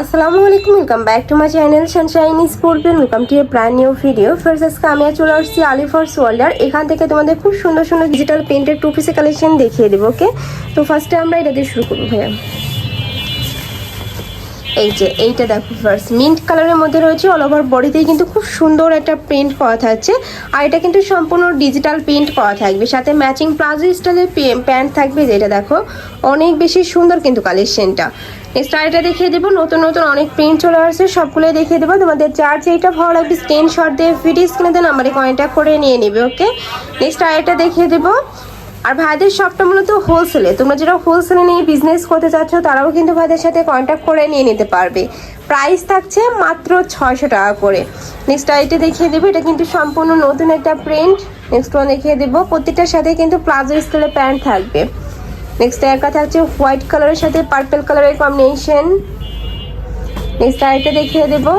আসসালামু আলাইকুম welcome back to my channel sunshine স্পোর্টবিন welcome to a brand new video first আজকে আমি চলে আসছি আলিফার্স ওয়ার্ল্ডার এখান থেকে তোমাদের খুব সুন্দর সুন্দর ডিজিটাল পেন্টের টু পিসের কালেকশন দেখিয়ে দেবো ওকে তো ফার্স্টে আমরা এটা দিয়ে শুরু করব, ভাইয়া। এই যে, এইটা দেখো ফার্স্ট মিন্ট কালারের মধ্যে রয়েছে অল ওভার বডিতেই কিন্তু খুব সুন্দর একটা প্রিন্ট করা থাকছে। আর এটা কিন্তু সম্পূর্ণ ডিজিটাল প্রিন্ট করা থাকবে। সাথে ম্যাচিং প্লাজো স্টাইলের প্যান্ট থাকবে, যেটা দেখো, অনেক বেশি সুন্দর কিন্তু কালেকশনটা আরেকটা দেখিয়ে দেবো। নতুন নতুন অনেক প্রিন্ট চলে আসছে, সবগুলোই দেখিয়ে দেবো। তোমাদের যার যেটা ভালো লাগবে স্ক্রিনশট দিয়ে ভিডিও স্ক্রিনে দেন নাম্বারে কন্ট্যাক্ট করে নিয়ে নেবে ওকে নেক্সট আরেকটা দেখিয়ে দেবো। আর ভাইদের শপটা মূলত হোলসেলে তোমরা যারা হোলসেলে নিয়ে বিজনেস করতে চাচ্ছ, তারাও কিন্তু ভাইদের সাথে কন্ট্যাক্ট করে নিয়ে নিতে পারবে। প্রাইস থাকছে মাত্র ছয়শো টাকা করে। নেক্সট আইটে দেখিয়ে দেবো। এটা কিন্তু সম্পূর্ণ নতুন একটা প্রিন্ট নেক্সট ওয়ান দেখিয়ে দেবো। প্রত্যেকটার সাথে কিন্তু প্লাজো স্টাইলের প্যান্ট থাকবে। নেক্সট একটা থাকছে হোয়াইট কালারের সাথে পার্পল কালারের কম্বিনেশন নেক্সট আইটে দেখিয়ে দেবো।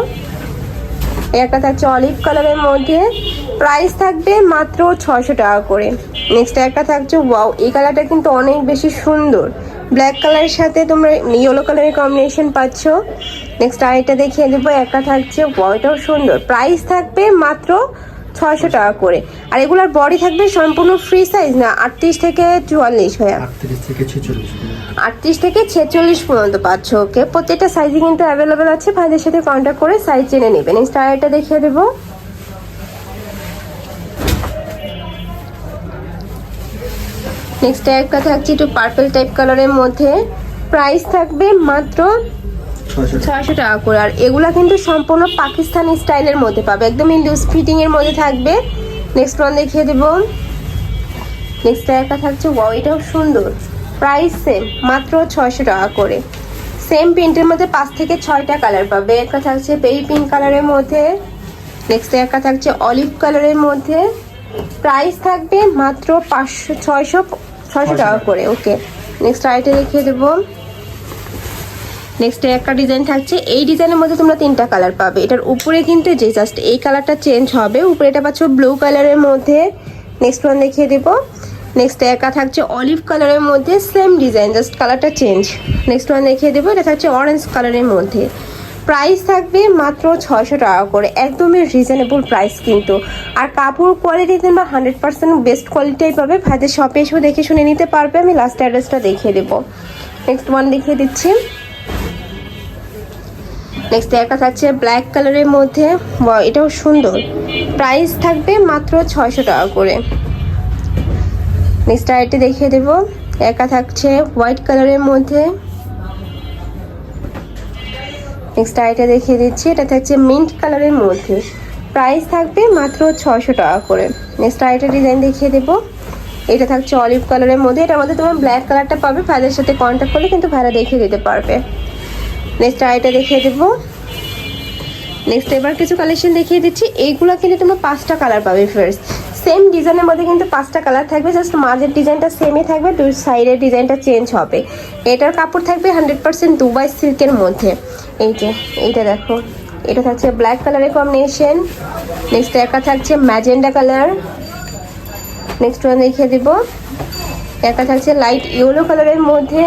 একটা থাকছে অলিভ কালারের মধ্যে। প্রাইস থাকবে মাত্র ছশো টাকা করে। নেক্সট একটা থাকছে ওয়াও এই কালারটা কিন্তু অনেক বেশি সুন্দর। ব্ল্যাক কালারের সাথে তোমরা ইয়েলো কালারের কম্বিনেশন পাচ্ছ। নেক্সট আরেকটা দেখিয়ে দেবো, একটা থাকছে ওয়াও সুন্দর। প্রাইস থাকবে মাত্র ছয়শো টাকা করে। আর এগুলার বডি থাকবে সম্পূর্ণ ফ্রি সাইজ না আটত্রিশ থেকে চুয়াল্লিশ ভাইয়া। আটত্রিশ থেকে ছেচল্লিশ আটত্রিশ থেকে ছেচল্লিশ পর্যন্ত পাচ্ছ ওকে প্রত্যেকটা সাইজে কিন্তু অ্যাভেলেবেল আছে ভাইদের সাথে কন্ট্যাক্ট করে সাইজ জেনে নেবেন। নেক্সট আরেকটা দেখিয়ে দেবো। নেক্সট একটা থাকছে একটু পার্পল টাইপ কালারের মধ্যে। প্রাইস থাকবে মাত্র ছয়শো টাকা। করে। আর এগুলা কিন্তু সম্পূর্ণ পাকিস্তানি স্টাইলের মধ্যে পাবে। একদমই লুজ ফিটিং এর মধ্যে থাকবে। নেক্সট ওয়ান দেখিয়ে দেবো। নেক্সট একটা থাকছে ওয়াও এটাও সুন্দর। প্রাইস সেম মাত্র ছয়শো টাকা করে। সেম প্রিন্টের মধ্যে পাঁচ থেকে ছয়টা কালার পাবে। একটা থাকছে বেবি পিঙ্ক কালারের মধ্যে। নেক্সট একটা থাকছে অলিভ কালারের মধ্যে। প্রাইস থাকবে মাত্র পাঁচশো ছয়শো ছয়শো টাকা করে। ওকে নেক্সট আইটে দেখিয়ে দেবো। নেক্সট একটা ডিজাইন থাকছে। এই ডিজাইনের মধ্যে তোমরা তিনটা কালার পাবে। এটার উপরে কিন্তু যে জাস্ট এই কালারটা চেঞ্জ হবে, উপরে এটা পাচ্ছ ব্লু কালারের মধ্যে। নেক্সট ওয়ান দেখিয়ে দেবো। নেক্সট একা থাকছে অলিভ কালারের মধ্যে সেম ডিজাইন জাস্ট কালারটা চেঞ্জ নেক্সট ওয়ান দেখিয়ে দেবো, এটা থাকছে অরেঞ্জ কালারের মধ্যে। প্রাইস থাকবে মাত্র ছয়শো টাকা করে। একদমই রিজনেবল প্রাইস কিন্তু। আর কাপড় কোয়ালিটি তোমরা হান্ড্রেড পার্সেন্ট বেস্ট কোয়ালিটিই পাবে। ভাইদের শপে এসেও দেখে শুনে নিতে পারবে। আমি লাস্ট অ্যাড্রেসটা দেখিয়ে দেবো। নেক্সট ওয়ান দেখিয়ে দিচ্ছি। নেক্সট একটা থাকছে ব্ল্যাক কালারের মধ্যে। এটাও সুন্দর। প্রাইস থাকবে মাত্র ছয়শো টাকা করে। নেক্সট আরেকটি দেখিয়ে দেবো। একা থাকছে হোয়াইট কালারের মধ্যে। নেক্সট আরেকটা দেখিয়ে দিচ্ছি। এটা থাকছে মিন্ট কালারের মধ্যে। প্রাইস থাকবে মাত্র ছয়শো টাকা করে। নেক্সট আরেকটা ডিজাইন দেখিয়ে দেবো। এটা থাকছে অলিভ কালারের মধ্যে। এটার মধ্যে তোমার ব্ল্যাক কালারটা পাবে। ভাইদের সাথে কন্ট্যাক্ট করলে কিন্তু ভাইরা দেখিয়ে দিতে পারবে। নেক্সট আইটা দেখিয়ে দেবো। নেক্সট এবার কিছু কালেকশন দেখিয়ে দিচ্ছি। এইগুলো কিন্তু তোমরা পাঁচটা কালার পাবে ফার্স্ট সেম ডিজাইনের মধ্যে কিন্তু পাঁচটা কালার থাকবে। জাস্ট মাঝের ডিজাইনটা সেমই থাকবে। দুই সাইডের ডিজাইনটা চেঞ্জ হবে। এটার কাপড় থাকবে হান্ড্রেড পার্সেন্ট দুবাই সিল্কের মধ্যে। এই যে, এইটা দেখো। এটা থাকছে ব্ল্যাক কালারের কম্বিনেশন নেক্সট একটা থাকছে ম্যাজেন্ডা কালার নেক্সট ওয়ান দেখিয়ে দিব। একটা থাকছে লাইট ইয়েলো কালারের মধ্যে।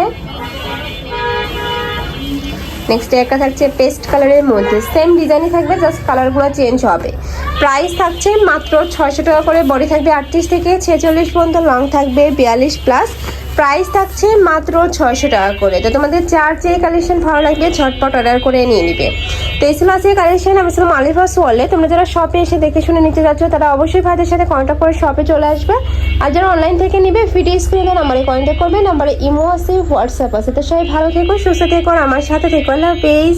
নেক্সট একটা থাকছে পেস্ট কালারের মধ্যে। সেম ডিজাইনই থাকবে জাস্ট কালারগুলো চেঞ্জ হবে। প্রাইস থাকছে মাত্র ছয়শো টাকা করে বডি থাকবে আটত্রিশ থেকে ছেচল্লিশ পর্যন্ত লং থাকবে বিয়াল্লিশ প্লাস প্রাইস থাকছে মাত্র ছয়শো টাকা করে। তো তোমাদের চার যে কালেকশন ভালো লাগবে ঝটপট অর্ডার করে নিয়ে নিবে। তো এই আজকে কালেকশন আমি ছিলাম আলিফাস ওয়ালে তোমরা যারা শপে এসে দেখে শুনে নিতে যাচ্ছ, তারা অবশ্যই ভাইদের সাথে কন্ট্যাক্ট করে শপে চলে আসবে। আর যারা অনলাইন থেকে নিবে ভিডিও স্ক্রিনে নাম্বারে কন্ট্যাক্ট করবে। নাম্বারে ইমো আছে হোয়াটসঅ্যাপ আছে। তো সবাই ভালো থেকো, সুস্থ থেকো আমার সাথে থেকো। আল্লাহ হাফেজ